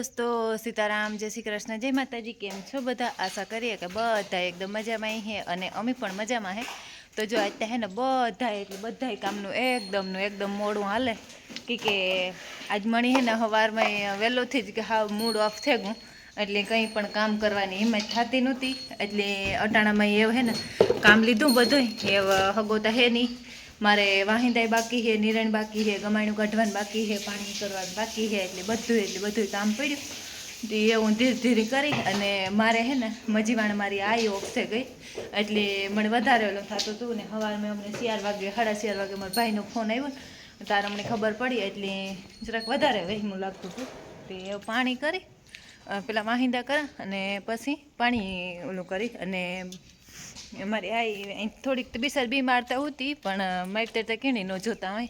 દોસ્તો સીતારામ, જય શ્રી કૃષ્ણ, જય માતાજી, કેમ છો? બધા આશા કરીએ કે બધા એકદમ મજામાં હે અને અમે પણ મજામાં હે. તો જો આજે હે ને બધા એટલે બધા કામનું એકદમનું એકદમ મોડું હાલે. કે કે આજ મણી હે ને સવારમાં વહેલોથી જ કે હાવ મૂડ ઓફ થઈ ગયું. એટલે કંઈ પણ કામ કરવાની હિંમત થતી નહોતી. એટલે અટાણામાં એવું હે ને કામ લીધું બધું એ હગોતા હે નહીં. મારે વાહિંદાય બાકી છે, નિરણ બાકી છે, ગમાણું કાઢવાનું બાકી છે, પાણી કરવાનું બાકી છે, એટલે બધું એટલે બધું કામ પડ્યું. તો એ હું ધીરે ધીરે કરી અને મારે હે ને, મજીવાણ મારી આઈ ઓફ થઈ ગઈ. એટલે મને વધારે ઓલું થતું હતું ને સવારમાં અમને ચાર વાગે, સાડા ચાર વાગે મારા ભાઈનો ફોન આવ્યો તારે અમને ખબર પડી એટલે જરાક વધારે વહેમું લાગતું હતું તે પાણી કરી પેલા વાહિંદા કર્યા અને પછી પાણી ઓલું કરી અને મારી આઈ થોડીક તો બિસાર બીમાર તો હતી, પણ મારી તો કેણી ન જોતા હોય.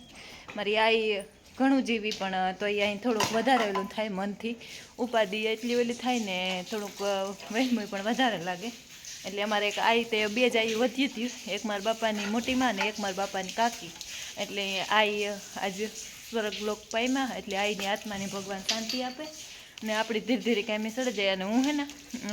મારી આઈ ઘણું જીવી, પણ તો અહીં થોડુંક વધારે ઓલું થાય મનથી. ઉપાધિ એટલી ઓલી થાય ને થોડુંક વહેમું પણ વધારે લાગે. એટલે અમારે એક આઈ તે બે જ આઈ વધી હતી. એક મારા બાપાની મોટી માં ને એક મારા બાપાની કાકી. એટલે આઈ આજે સ્વર્ગલોક પામ્યા એટલે આઈની આત્માને ભગવાન શાંતિ આપે. ને આપણી ધીરે ધીરે કાંઈ સડી જાય અને હું હે ને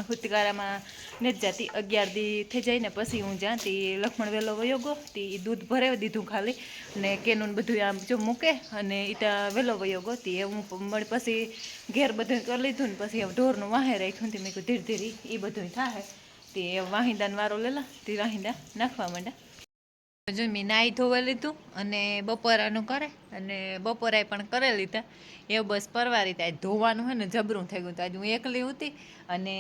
હુતકારામાં ને જાતી. અગિયાર દી થઈ જાય ને પછી હું જ્યાં તે લખમણ વેલો વયો ગયો, તે દૂધ ભરાવી દીધું ખાલી. ને કેનું બધું આમ જો મૂકે અને એ ત્યાં વેલો વયો ગયો, તી હું પછી ઘેર બધું કરી લીધું ને પછી ઢોરનું વાહે રાખ્યું તે મેં કહ્યું ધીરે ધીરે એ બધું થાય તે વાહિંદાને વારો લેલા, તે વાહિંદા નાખવા માંડ્યા. જો મેં નાહી ધોવા લીધું અને બપોરાનું કરે અને બપોરે પણ કરી લીધા એ બસ પરવારી ત્યાં ધોવાનું હોય ને જબરું થઈ ગયું હતું આજે હું એકલી હતી અને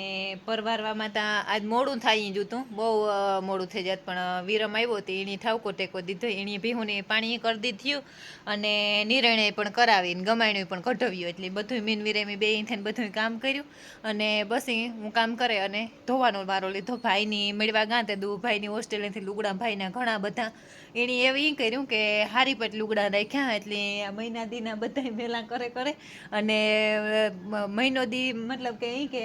પરવારવામાં ત્યાં આજ મોડું થાય જ હતું બહુ મોડું થઈ જાત. પણ વિરમ આવ્યો હતો એની ઠાવકો ટેકો દીધો. એની ભીહુને પાણી કરી દીધું અને નિર્ણય પણ કરાવીને ગમાણ્યું પણ કઢવ્યું. એટલે બધું મીન વિરેમી બે થઈને બધું કામ કર્યું. અને બસ હું કામ કરે અને ધોવાનો વારો લીધો. ભાઈની મેળવા ગાંતે દુ ભાઈની હોસ્ટેલેથી લુગડા, ભાઈના ઘણા બધા. એણે એવું એ કર્યું કે હારી પટ લુગડા રાખ્યા એટલે આ મહિના દીના બધા મેલા કરે કરે અને મહિનો દી મતલબ કે કે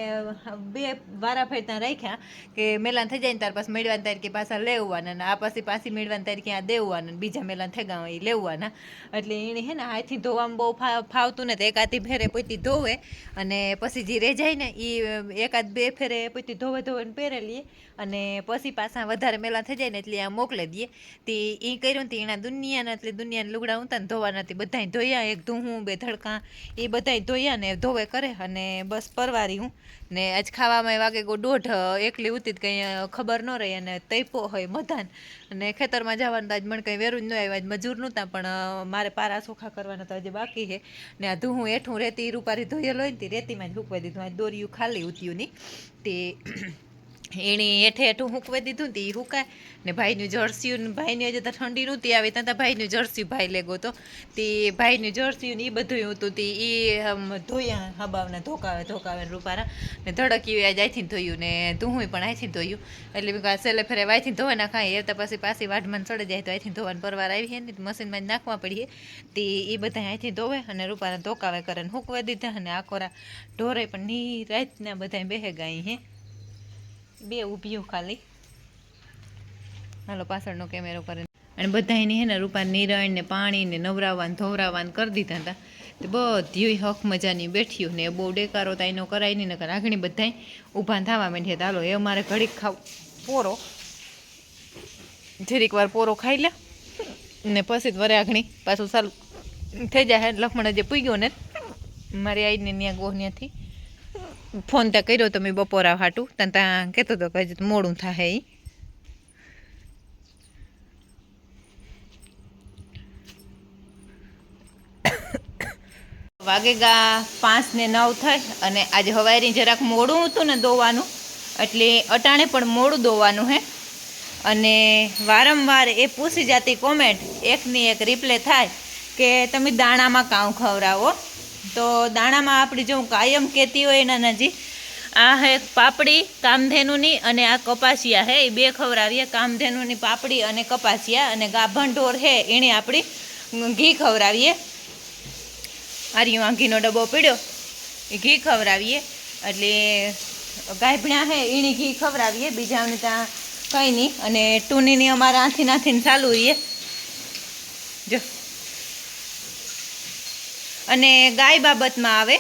બે વારા ફેરતા રાખ્યા કે મેલાન થઈ જાય ને ત્યાર પાછું મેળવાની તારીખે પાછા લેવાના ને આ પછી પાછી મેળવાની તારીખે આ દેવાના બીજા મેલાન થઈ ગયા એ લેવાના એટલે એણે હે ને હાથી ધોવામાં બહુ ફાવતું ને તો એકાદી ફેરે પોતી ધોવે અને પછી જે રહે જાય ને એ એકાદ બે ફેરે પોતી ધોવે ધોવે ને પહેરે લઈએ અને પછી પાછા વધારે મેલા થઈ જાય ને એટલે આ મોકલી દઈએ તે એ કર્યું ને એના દુનિયાના એટલે દુનિયાના લુગડા ઉતા ને ધોવાના નથી બધાય ધોયા, એક ધૂહું, બે ધડકા, એ બધાય ધોયા ને ધોવે કરે અને બસ પરવારી હું. ને આજ ખાવામાં વાગે ગો દોઢ એકલી ઉતી કંઈ ખબર ન રહી અને તૈપો હોય મધાન અને ખેતરમાં જવાનું તો આજ મને કંઈ વેરું જ ન આવ્યું, આજ મજૂર નહોતા, પણ મારે પારા સોખા કરવાના તો હજી બાકી છે. ને આ ધૂહું હેઠું રેતી, રૂપારી ધોયેલો હોય ને તે રેતીમાં જ મૂકવાઈ દીધું. આજ દોરિયું ખાલી ઉત્યું નહીં. તે એણી હેઠે હેઠું મૂકવી દીધું તે ઈ હુકાય. ને ભાઈનું જર્સીયું ભાઈને હજી તો ઠંડી નહોતી આવી, ત્યાં ભાઈનું જર્સી ભાઈ લેગો તો તે ભાઈનું જર્સીયું ને એ બધું હતું, તે એ ધોયા, હબાવને ધોકાવે ધોકાવે રૂપારા. ને ધડક્યું આજે આઈથી ધોયું ને તું પણ આઈથી ધોયું. એટલે મેં સેલે ફેરે વાયથી ધોવા નાખાય, એ તો પછી પાછી વાઢમાં ચડે જાય, તો અહીંથી ધોવાનું પરવાર આવી હે ને મશીનમાં જ નાખવા પડીએ. તે એ બધા અહીંથી ધોવે અને રૂપારા ધોકાવે કરે ને હુકવા દીધા અને આખોરા ઢોરે પણ ની રાતના બધા બેહે ગાય હે. બે ઊભીઓ ખાલી. હાલો, પાછળનો કેમેરો કરે અને બધા એની હે ને રૂપા નિરણ ને પાણી ને નવરાવાન, ધોવરાવાન કરી દીધા હતા. તો બધી હક મજાની બેઠ્યું ને બહુ ડેકારો તો, એનો કરાય નહીં, નકર આગણી બધા ઊભા થવા માંડ્યા હતા. હાલો, એ અમારે ઘડીક ખાવ, પોરો. જરીક વાર પોરો ખાઈ લે ને પછી વરે આગણી પાછું સારું થઈ જાય લખમણ જે પૂગ્યો ને. મારી આઈને ત્યાં ગોહ ત્યાંથી ફોન ત્યાં કર્યો તો મેં બપોરા હાટું. તન ત્યાં કહેતો હતો કે હજી મોડું થાય એ વાગેગા પાંચ ને નવ થાય અને આજે હવારી જરાક મોડું હતું ને દોવાનું. એટલે અટાણે પણ મોડું દોવાનું હે. અને વારંવાર એ પૂછી જાતી કોમેન્ટ એકની એક રિપ્લે થાય કે તમે દાણામાં કાઉ ખવડાવો? તો દાણામાં આપણી જો હું કાયમ કહેતી હોય એના નજી, આ હે પાપડી કામધેનુની અને આ કપાસિયા હે, એ બે ખવડાવીએ, કામધેનુની પાપડી અને કપાસિયા અને ગાભણ ઢોર હે એણે આપણી ઘી ખવડાવીએ. આર્યું વાંઘીનો ડબ્બો પીડ્યો, એ ઘી ખવડાવીએ. એટલે ગાયભણ્યા હે, એની ઘી ખવડાવીએ, બીજાને ત્યાં કંઈ નહીં. અને ટૂનીની અમારા આથી નાથીને ચાલુ રહીએ. અને ગાય બાબતમાં આવે.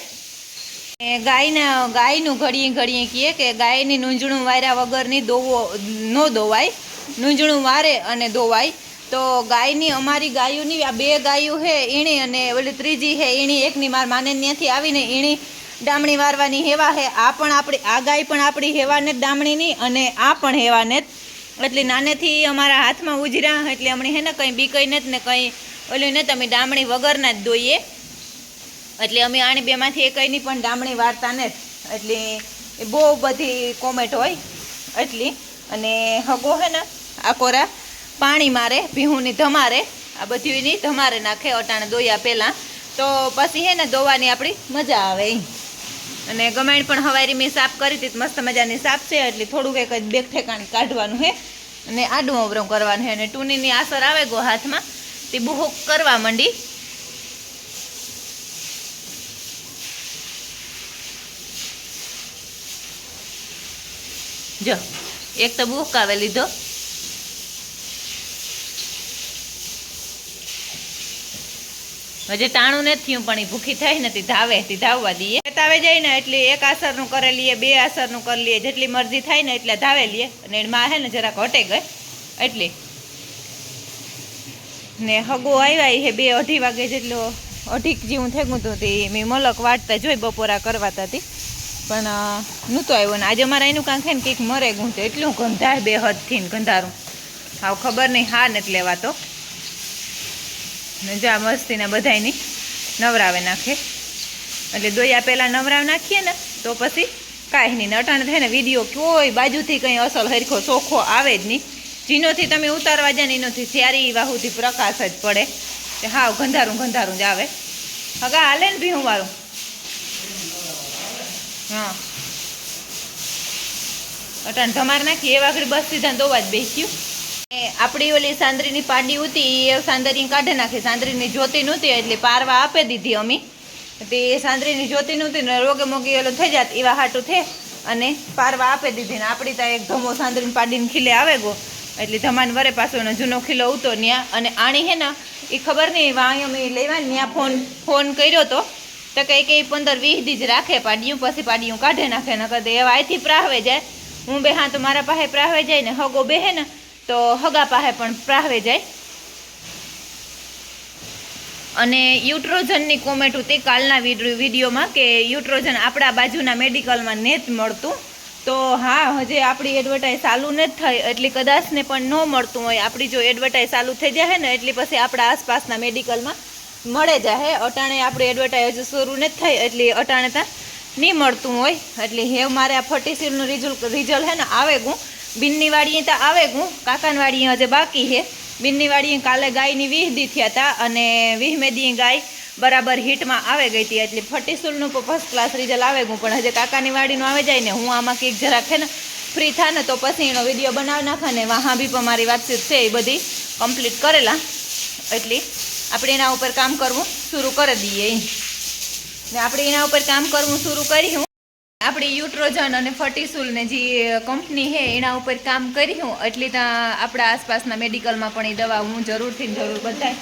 ગાયના, ગાયનું ઘડીએ ઘડીએ કહીએ કે ગાયની નૂંજણું વાર્યા વગરની દોવો, ન દોવાય. નૂંજણું વારે અને દોવાય. તો ગાયની, અમારી ગાયોની આ બે ગાયો છે એણી અને ઓલી ત્રીજી છે એણી એકની માર માને ત્યાંથી આવીને એણી ડામણી વારવાની હેવા હે આ પણ આપણી, આ ગાય પણ આપણી હેવાને જ ડામણીની અને આ પણ હેવાને જ. એટલે નાનેથી અમારા હાથમાં ઉજરા એટલે હમણાં હે ને કંઈ બીકઈ ને જ ને કંઈ ઓલું ને તમે ડામણી વગરના જ દોઈએ. એટલે અમે આણી બેમાંથી એકની પણ ડામણી વાર્તા ને. એટલે બહુ બધી કોમેન્ટ હોય એટલી. અને હગો હે ને, આ કોરા, પાણી મારે, ભીહુંની ધમારે, આ બધીની ધમારે નાખે, અટાણે દોયા પહેલાં. તો પછી હે ને, દોવાની આપણી મજા આવે અને ગમાણ પણ હવારી મેં સાફ કરી હતી મસ્ત મજાની સાફ છે, એટલે થોડુંક એક જ બેગ ઠેકાણી કાઢવાનું છે અને આડું અવરું કરવાનું છે અને ટૂનીની અસર આવે ગો હાથમાં, તે બહુ કરવા માંડી. જો, એક તો બુહકાવે લીધો. હજી ટાણું નથી થયું, પણ એ ભૂખી થઈ નથી ધાવે, તે ધાવવા દઈએ. તાવે જાય ને એટલે એક આસરનું કરી લઈએ, બે આસરનું કરી લઈએ, જેટલી મરજી થાય ને એટલે ધાવે લઈએ. અને એમાં હે ને જરાક હટે ગઈ, એટલી. ને હગો આવ્યા હે બે અઢી વાગે જેટલો અઢીક જેવું થઈ ગયું હતું તે, મેં મલક વાટતા જોઈ બપોરા કરવાતા હતી પણ નહોતો આવ્યો ને આજે અમારા એનું કાંઈ ને, કંઈક મરે ગું તો એટલું ગંધાય બે હદથી ને ગંધારું. હાવ ખબર નહીં, હા નથી લેવાતો. ને જા મસ્તીના બધાની નવરાવે નાખે. એટલે દોયા પહેલાં નવરાવ નાખીએ ને, તો પછી કાંઈ નહીં અટાણે થાય ને વીડિયો કોઈ બાજુથી કંઈ અસલ હરખો ચોખ્ખો આવે જ નહીં. જીનોથી તમે ઉતારવા જાય ને એનોથી સ્યારી વાહુથી પ્રકાશ જ પડે. તે હાવ ગંધારું ગંધારું જ આવે. હગા હાલે ને ભીહું વાળું. હા. અટાણ ધમાર નાખી એ વાઘડી બસ સીધા દોવા જ બેસ્યું. આપણી ઓલી સાંદરીની પાડી હતી એ સાંદરી કાઢી નાખી. સાંદરીની જોતી નહોતી એટલે પારવા આપી દીધી અમી. તે સાંદરીની જોતી નહોતી ને રોગે મોગી ઓલો થઈ જાત, એવા હાટું થે. અને પારવા આપી દીધી ને આપણી ત્યાં એક ધમો સાંદરીને પાડીને ખીલે આવે ગો. એટલે ધમાન વરે પાછો એનો જૂનો ખીલો ઉતો ત્યાં અને આણી હે ને એ ખબર નહીં વાંઈ અમે લેવા ત્યાં ફોન ફોન કર્યો તો. તો કંઈ કંઈ પંદર વીસ દી જ રાખે, પાડ્યું પછી પાડ્યું કાઢે નાખે ન કદે એવા અહીંથી પ્રાહવે જાય. હું બે હા તો મારા પાસે પ્રાહવે જાય ને હગો બેહે ને, તો હગા પાસે પણ પ્રાહવે જાય. અને યુટ્રોજનની કોમેન્ટ હતી કાલના વીડિયો વિડીયોમાં કે યુટ્રોજન આપણા બાજુના મેડિકલમાં નેત મળતું. તો હા, હજે આપણી એડવર્ટાઈઝ ચાલુ નથી જ થઈ, એટલે કદાચ ને પણ ન મળતું હોય. આપણી જો એડવર્ટાઈઝ ચાલુ થઈ જાય ને, એટલે પછી આપણા આસપાસના મેડિકલમાં મળે જાય અટાણે આપણે એડવર્ટાઈઝ શરૂ નથી થઈ, એટલે અટાણે ત્યાં નહીં મળતું હોય. એટલે હે મારે આ ફર્ટિસિલનું રિઝલ્ટ રિઝલ્ટ હે ને આવે ગું બિનની વાડીએ તો આવે ગું કાકાની વાડીએ હજે બાકી છે બિનની વાડીએ કાલે ગાયની વીહ દી થયા હતા અને વીહ મેદીએ ગાય બરાબર હિટમાં આવે ગઈ હતી. એટલે ફર્ટિસુલનું ફર્સ્ટ ક્લાસ રિઝલ્ટ આવે ગું પણ હજે કાકાની વાડીનું આવે જાય ને હું આમાં કંઈક જરાક છે ને ફ્રી થાય ને તો પછી એનો વીડિયો બનાવી નાખે ને વાહા બી પણ મારી વાતચીત છે એ બધી કમ્પ્લીટ કરેલા. એટલી આપણે એના ઉપર કામ કરવું શરૂ કરી દઈએ. ને આપણે એના ઉપર કામ કરવું શરૂ કર્યું આપણી યુટ્રોજન અને ફર્ટિસુલ ને જે કંપની છે એના ઉપર કામ કર્યું એટલે ત્યાં આપણા આસપાસના મેડિકલમાં પણ એ દવા હું જરૂરથી જરૂર બધાય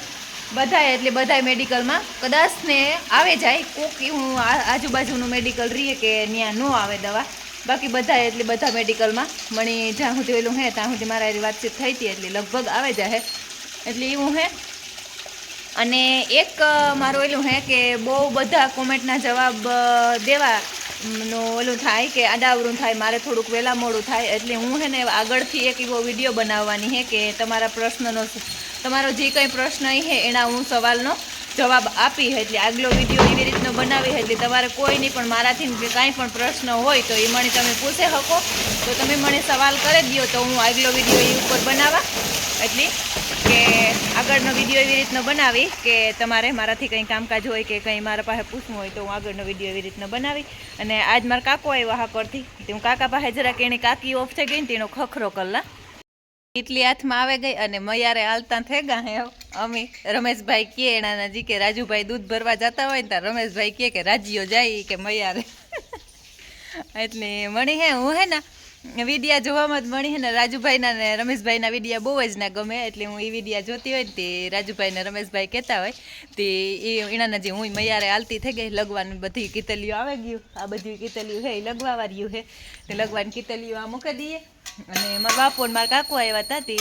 બધાય એટલે બધાય મેડિકલમાં. કદાચ ને આવે જાય, કોક હું આજુબાજુનું મેડિકલ રહીએ કે ત્યાં ન આવે દવા. બાકી બધાય એટલે બધા મેડિકલમાં. મને જ્યાં સુધી પેલું હે ત્યાં સુધી મારા વાતચીત થઈ હતી એટલે લગભગ આવે જાય એટલે એવું હે. અને એક મારું એલું હે કે બહુ બધા કોમેન્ટના જવાબ દેવા નો ઓલું થાય કે આડાવરું થાય, મારે થોડુંક વહેલા મોડું થાય, એટલે હું હે ને આગળથી એક એવો વીડિયો બનાવવાની હે કે તમારા પ્રશ્નનો તમારો જે કંઈ પ્રશ્ન છે એના હું સવાલનો જવાબ આપી એટલે આગલો વીડિયો એવી રીતનો બનાવી એટલે તમારે કોઈ નહીં, પણ મારાથી કાંઈ પણ પ્રશ્ન હોય તો એ મને તમે પૂછે શકો. તો તમે મને સવાલ કરી દો તો હું આગલો વીડિયો એ ઉપર બનાવવા એટલે કે આગળનો વીડિયો એવી રીતનો બનાવી કે તમારે મારાથી કંઈ કામકાજ હોય કે કંઈ મારા પાસે પૂછવું હોય તો હું આગળનો વીડિયો એવી રીતનો બનાવી. અને આજ મારા કાકો આવ્યો હા કરતી હું કાકા પાસે જરાક એની કાકી ઓફ થઈ ગઈ ને તેનો ખખરો કલા ઇટલી હાથમાં આવે ગઈ અને મયારે હાલતા થઈ ગયા હે. અમે રમેશભાઈ કહે, એના નજીક કે રાજુભાઈ દૂધ ભરવા જતા હોય ને ત્યાં રમેશભાઈ કહે કે રાજીઓ જાય કે મયારે. એટલે મણી હે, હું હે ને વિડિયા જોવામાં જ મળી હે ને રાજુભાઈના ને રમેશભાઈના વિડિયા બહુ જ ના ગમે. એટલે હું એ વિડિયા જોતી હોય ને તે રાજુભાઈ ને રમેશભાઈ કહેતા હોય. તે એ એનાના જે હું મૈયારે આલતી થઈ ગઈ. લગવાની બધી કીતલીઓ આવે ગયું. આ બધી કીતલીઓ છે એ લગવા વાર્યું હે. તે લગવાની કીતલીઓ આ મૂકી દઈએ. અને મારા બાપુ ને મારા કાકુ આવ્યા હતા તે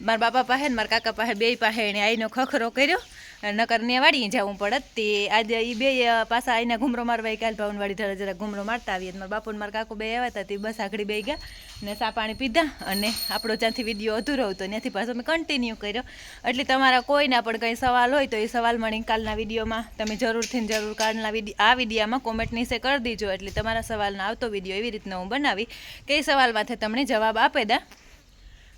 મારા બાપા પાસે ને મારા કાકા પાસે બે પાસે એણે આઈનો ખખરો કર્યો. નકર ને વાળી જવું પડત તે. આજે એ બે પાછા આઈને ઘૂમરો મારવા કાલ ભાવનવાડી ધરે જરા ઘૂમરો મારતા આવીએ. મારા બાપુ ને મારા કાકુ બે આવ્યા હતા, તે બસ આખડી બે ગયા ને સા પાણી પીધા અને આપણો જ્યાંથી વીડિયો અધૂરો હતો ત્યાંથી પાછો મેં કન્ટિન્યુ કર્યો. એટલે તમારા કોઈના પણ કંઈ સવાલ હોય તો એ સવાલ મળી કાલના વિડીયોમાં તમે જરૂરથી જરૂર કાલના વીડિયો આ વિડીયામાં કોમેન્ટ નીચે કરી દીજો. એટલે તમારા સવાલનો આવતો વીડિયો એવી રીતના હું બનાવી કે એ માથે તમને જવાબ આપે દા.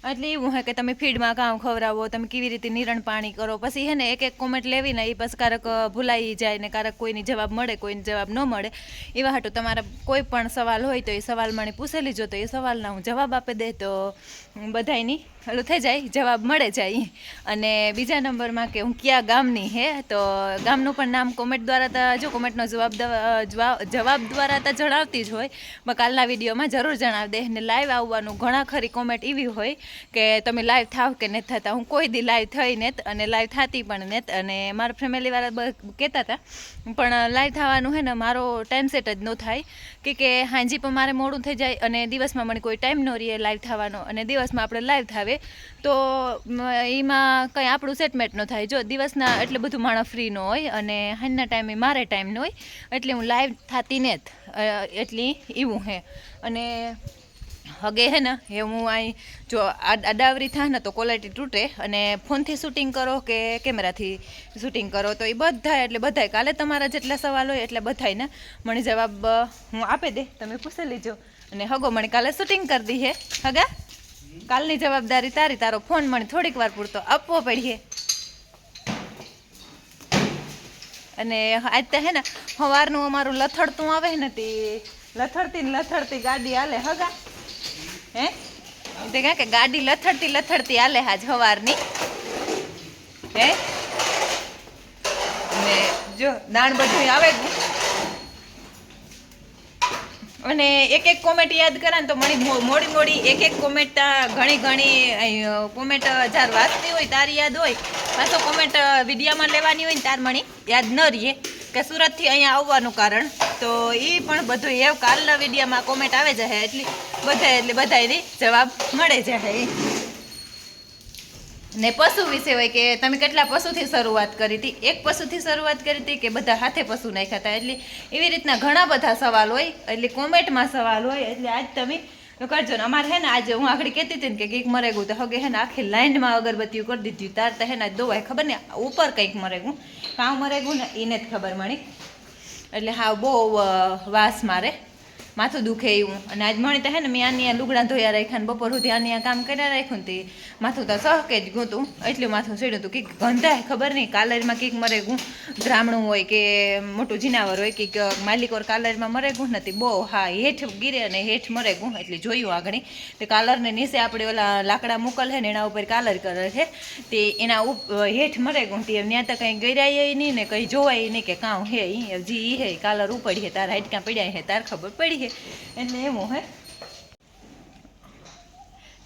એટલે એવું હે કે તમે ફીડમાં કામ ખવડાવો, તમે કેવી રીતે નિરણ પાણી કરો, પછી હે ને એક એક કોમેન્ટ લેવીને એ પછી કારક ભૂલાઈ જાય ને કારક કોઈની જવાબ મળે, કોઈને જવાબ ન મળે. એવા હાટું તમારા કોઈ પણ સવાલ હોય તો એ સવાલ મને પૂછેલી જો તો એ સવાલના હું જવાબ આપી દે તો બધાયની ઓલું થઈ જાય, જવાબ મળે જાય. અને બીજા નંબરમાં કે હું કયા ગામની હે, તો ગામનું પણ નામ કોમેન્ટ દ્વારા તો, જો કોમેન્ટનો જવાબ જવાબ દ્વારા તો જણાવતી જ હોય, પણ કાલના વિડીયોમાં જરૂર જણાવી દે. ને લાઈવ આવવાનું ઘણા ખરી કોમેન્ટ એવી હોય કે તમે લાઈવ થાવ કે નથી થતા. હું કોઈ દી લાઈવ થઈ નેત અને લાઈવ થતી પણ નેત. અને મારા ફેમિલીવાળા કહેતા હતા, પણ લાઈવ થવાનું હે ને, મારો ટાઈમ સેટ જ ન થાય. કે કે હાંજી પણ મારે મોડું થઈ જાય અને દિવસમાં મને કોઈ ટાઈમ ન રહે લાઈવ થવાનો. અને દિવસમાં આપણે લાઈવ થાવે તો એમાં કંઈ આપણું સેટમેટ ન થાય. જો દિવસના એટલે બધું માણસ ફ્રી ન હોય અને હાંજના ટાઈમે મારે ટાઈમ ન હોય, એટલે હું લાઈવ થતી ને જ એટલી એવું હે. અને હગે હે ને, એ હું અહીં જો અડાવરી થાય ને તો ક્વોલિટી તૂટે અને ફોનથી શૂટિંગ કરો કે કેમેરાથી શૂટિંગ કરો, તો એ બધાય, એટલે બધાય. કાલે તમારા જેટલા સવાલ હોય એટલે બધાયને મને જવાબ હું આપી દે. તમે પૂછી લેજો. અને હગો મને કાલે શૂટિંગ કરી દી હે. હગા? કાલની જવાબદારી તારી, તારો ફોન મને થોડીક વાર પૂરતો આપવો પડીએ. અને આજ તો હે ને સવારનું અમારું લથડતું આવે ને તે લથડતી લથડતી ગાડી હાલે હગા હે? તે કાં કે ગાડી લથડતી લથડતી હાલે હાજ સવારની હે? ને જો દાણ બધું આવે જ. અને એક એક કોમેન્ટ યાદ કરા ને તો મને મોડી મોડી એક એક કોમેન્ટ ઘણી ઘણી કોમેન્ટ જ્યારે વાંચતી હોય તારી યાદ હોય, પાછો કોમેન્ટ વિડીયામાં લેવાની હોય ને તાર મને યાદ ન રહીએ, કે સુરતથી અહીંયા આવવાનું કારણ. તો એ પણ બધું એવું કાલના વિડીયામાં કોમેન્ટ આવે છે એટલી બધા એટલે બધાની જવાબ મળે છે ને પશુ વિશે હોય કે તમે કેટલા પશુથી શરૂઆત કરી હતી? એક પશુથી શરૂઆત કરી હતી કે બધા હાથે પશુ નાખ્યા હતા. એટલે એવી રીતના ઘણા બધા સવાલ હોય. એટલે કોમેન્ટમાં સવાલ હોય. એટલે આજ તમે કરજો ને. અમારે હે ને આજે હું આગળ કહેતી હતી ને કે કંઈક મરેગું તો હગે હે ને આખી લાઇનમાં અગરબત્તીઓ કરી દીધી તાર તો હે ને દોવાય ખબર ને ઉપર કંઈક મરે ગયું કાં મરેગું ને એને જ ખબર મળી. એટલે હા બહુ વાસ મારે. માથું દુખે એવું. અને આજ મણી હે ને મેં આની લુગડા ધોયા રાખ્યા ને બપોર સુધી આની કામ કર્યા રાખ્યું તે માથું તો સહકે જ ગોતું. એટલું માથું સડ્યું હતું કંઈક ગંધાય ખબર નહીં. કાલરમાં કંઈક મરે ગું ગ્રામણું હોય કે મોટું જીનાવર હોય કંઈક માલિકોર કાલરમાં મરે ગું નથી બહુ હા, હેઠ ગીરે અને હેઠ મરે ગું એટલે જોયું આગળ. તે કાલરને નીચે આપણે ઓલા લાકડા મોકલ હે ને એના ઉપર કાલર કરે છે. તે એના ઉપ, હેઠ મરે ગું તે ત્યાં તો કંઈ ગરાય નહીં ને કંઈ જોવાય નહીં કે કાં હે જી હે, કાલર ઉપડી હે, તારા હાઈટકાં પડ્યા હે, તાર ખબર પડી? એટલે એવું, હે.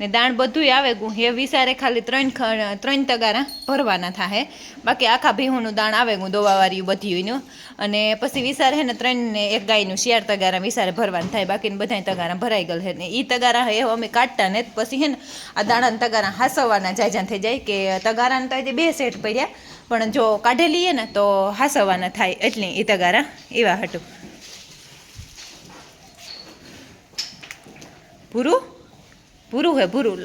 ને દાણ બધુંય આવે ગું હે, વિસારે ખાલી ત્રણ ત્રણ તગારા ભરવાના થાય બાકી આખા ભીહુંનું દાણ આવે ગું દોવાવાળ્યું બધીનું અને પછી વિસારે, હે ને ત્રણ એક ગાયનું શિયાળ તગારા વિસારે ભરવાનું થાય. બાકીને બધાય તગારા ભરાઈ ગયેલ છે ને એ તગારા, હે, અમે કાઢતા ને પછી, હે ને, આ દાણાના તગારા હાસવવાના જાયજાન થઈ જાય કે તગારાને તો બે સેટ પડ્યા. પણ જો કાઢેલી હે ને, તો હાસવવાના થાય એટલે એ તગારા એવા હટું. પૂરું ભૂરું હે, ભૂરું.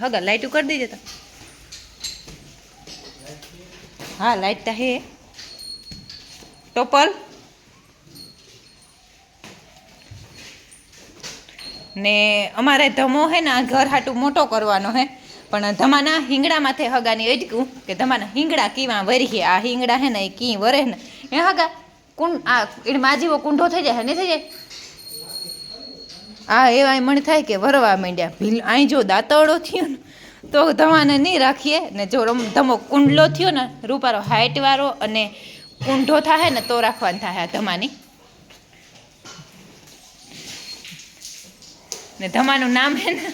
હગા લાઇટું કરી દેજે તો. હા, લાઈટ તો હે. ટોપલ. ને અમારે ધમો હે ને, આ ઘર હાટું મોટો કરવાનો હે. પણ ધમાના હિંગડા માથે હગાની અટકું કે ધમાના હિંગડા કીવા વરી આ હિંગડા હે ને, એ કી વરે ને. એ હગા, કુંડ, આ એ માજીવો કુંઢો થઈ જાય નહીં થઈ જાય? આ એવા મને થાય કે વરવા માંડ્યા. ભીલ અહીં જો દાંતરડો થયો ને, તો ધમાને નહીં રાખીએ. ને જો રમ- ધમો કુંડલો થયો ને, રૂપારો હાઇટવાળો અને કુંઢો થાય ને, તો રાખવાનું થાય આ ધમાની. ને ધમાનું નામ હે ને,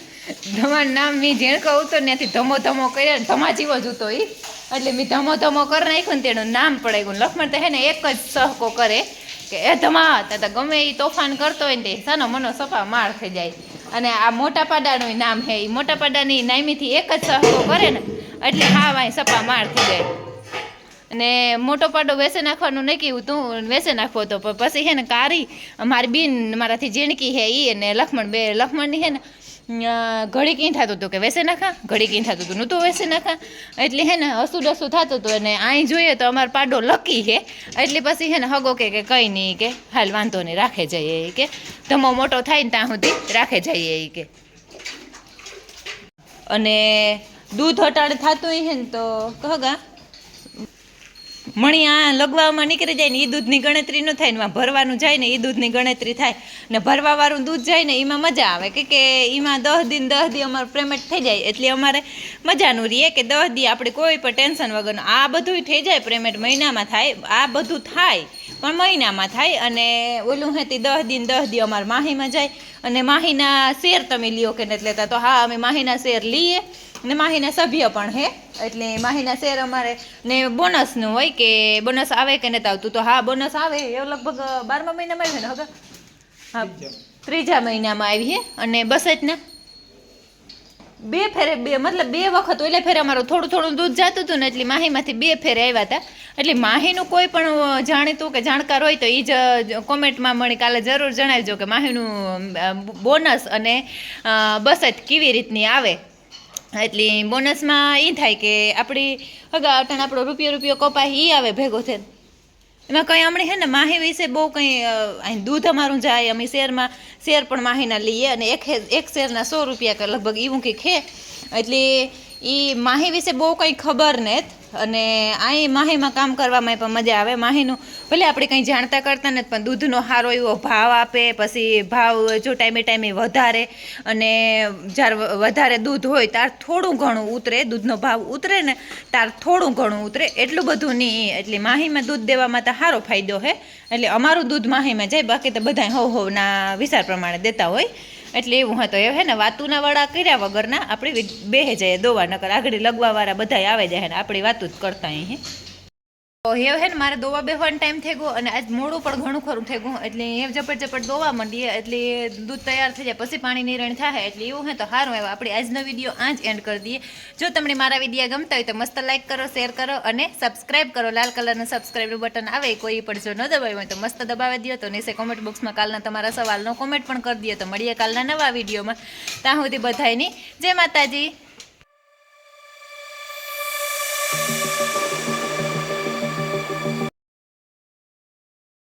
ધમાનું નામ મેં જેણ કહું તો ત્યાંથી ધમો ધમો કર્યા ને, ધમા જીવો જ હતો એ એટલે મેં ધમો ધમો કરી નાખ્યું ને, તેનું નામ પડાઈ ગયું. લક્ષ્મણ તો હે ને, એક જ સહકો કરે. કે, એ ધમા તા ગમે એ તોફાન કરતો હોય ને તે સાનો મનો સફા માર થઈ જાય. અને આ મોટા પાડાનું નામ છે એ મોટા પાડાની નામીથી એક જ સહકો કરે ને, એટલે હા વાય સફા માર થઈ જાય. અને મોટો પાડો વેસે નાખવાનું નહીં કહ્યું તું વેસે નાખવો તો પછી હે ને કારી મારી બીન મારાથી જીણકી હે એ અને લક્ષ્મણ બે લક્ષ્મણની હે ને ઘડીક ઈ થતું હતું કે વેસે નાખા? ઘડીક ઈ થતું હતું નહોતું વેસે નાખા? એટલે હે ને, હસું ડસું થતું હતું અને અહીં જોઈએ તો અમારો પાડો લકી હે એટલે પછી હે ને હગો કે કંઈ નહીં કે, હાલ વાંધો નહીં, રાખે જઈએ ઈ કે. ધમો મોટો થાય ને ત્યાં સુધી રાખે જઈએ એ કે. અને દૂધ હટાડે થતું હે ને તો કહગા મણી આ લગવામાં નીકળી જાય ને એ દૂધની ગણતરી ન થાય ને એમાં ભરવાનું જાય ને એ દૂધની ગણતરી થાય ને ભરવાવાળું દૂધ જાય ને એમાં મજા આવે કે કે એમાં દહ દિન દહ દી અમારું પેમેન્ટ થઈ જાય એટલે અમારે મજાનું રહીએ કે દહ દી આપણે કોઈ પણ ટેન્શન વગરનું. આ બધું થઈ જાય પેમેન્ટ મહિનામાં થાય, આ બધું થાય, પણ મહિનામાં થાય અને ઓલું હેતી દહ દિન દહ દી અમારે માહીમાં જાય અને માહીના શેર તમે લ્યો કે નથી લેતા, તો હા અમે માહીના શેર લઈએ ને માહીના સભ્ય પણ હે. એટલે માહીના શેર અમારે ને બોનસનું હોય કે બોનસ આવે કે નથી આવતું. તો હા, બોનસ આવે. એ લગભગ બારમા મહિનામાં આવ્યું ને હવે? હા, ત્રીજા મહિનામાં આવી હે. અને બસ જ ને? બે ફેરે, બે, મતલબ બે વખત એટલે ફેરે અમારું થોડું થોડું દૂધ જતું હતું ને એટલે માહીમાંથી બે ફેરે આવ્યા હતા. એટલે માહીનું કોઈ પણ જાણીતું કે જાણકાર હોય તો એ જ કોમેન્ટમાં મને કાલે જરૂર જણાવજો કે માહીનું બોનસ અને બસત કેવી રીતની આવે. એટલે બોનસમાં એ થાય કે આપણી અટાણ આપણો રૂપિયો રૂપિયો કપાય એ આવે ભેગો થઈને. એમાં કંઈ હમણાં હે ને માહી વિશે બહુ કંઈ અહીં દૂધ અમારું જાય, અમે શેરમાં, શેર પણ માહીના લઈએ અને એક એક શેરના સો રૂપિયા કે લગભગ એવું કંઈક હે એટલે એ માહી વિશે બહુ કંઈ ખબર નથી અને અહીં માહીમાં કામ કરવામાં પણ મજા આવે. માહીનું ભલે આપણે કંઈ જાણતા કરતા નથી પણ દૂધનો સારો એવો ભાવ આપે, પછી ભાવ જો ટાઈમે ટાઈમે વધારે. અને જ્યારે વધારે દૂધ હોય ત્યારે થોડું ઘણું ઉતરે, દૂધનો ભાવ ઉતરે ને ત્યારે થોડું ઘણું ઉતરે, એટલું બધું નહીં એટલે માહીમાં દૂધ દેવામાં તો સારો ફાયદો છે એટલે અમારું દૂધ માહીમાં જાય, બાકી તો બધા હવ હવના વિચાર પ્રમાણે દેતા હોય. એટલે એવું હતું એ હે ને વાતુના વાળા કર્યા વગરના આપણે બેહે જાય દોવા નકર આગળ લગવાવાળા બધા આવે જાય ને, આપણી વાતું જ કરતા અહીં હવે હે ને મારે દોવા બેહવાનો ટાઈમ થઈ ગયો અને આજ મોડું પણ ઘણું ખરું થઈ ગયું. એટલે એ ઝપટ ઝપટ દોવા માંડીએ, એટલે દૂધ તૈયાર થઈ જાય, પછી પાણી નિરણ થાય એટલે એવું હે તો સારું એવા આપણે આજનો વીડિયો આ જ એન્ડ કરી દઈએ. જો તમને મારા વીડિયો ગમતા હોય તો મસ્ત લાઈક કરો શેર કરો અને સબસ્ક્રાઇબ કરો. લાલ કલરનું સબસ્ક્રાઇબનું બટન આવે કોઈ પણ જો ન દબાવ્યું હોય તો મસ્ત દબાવી દો. તો નીચે કોમેન્ટ બોક્સમાં કાલના તમારા સવાલનો કોમેન્ટ પણ કરી દઈએ તો મળીએ કાલના નવા વિડીયોમાં. ત્યાં સુધી બધાની જય માતાજી.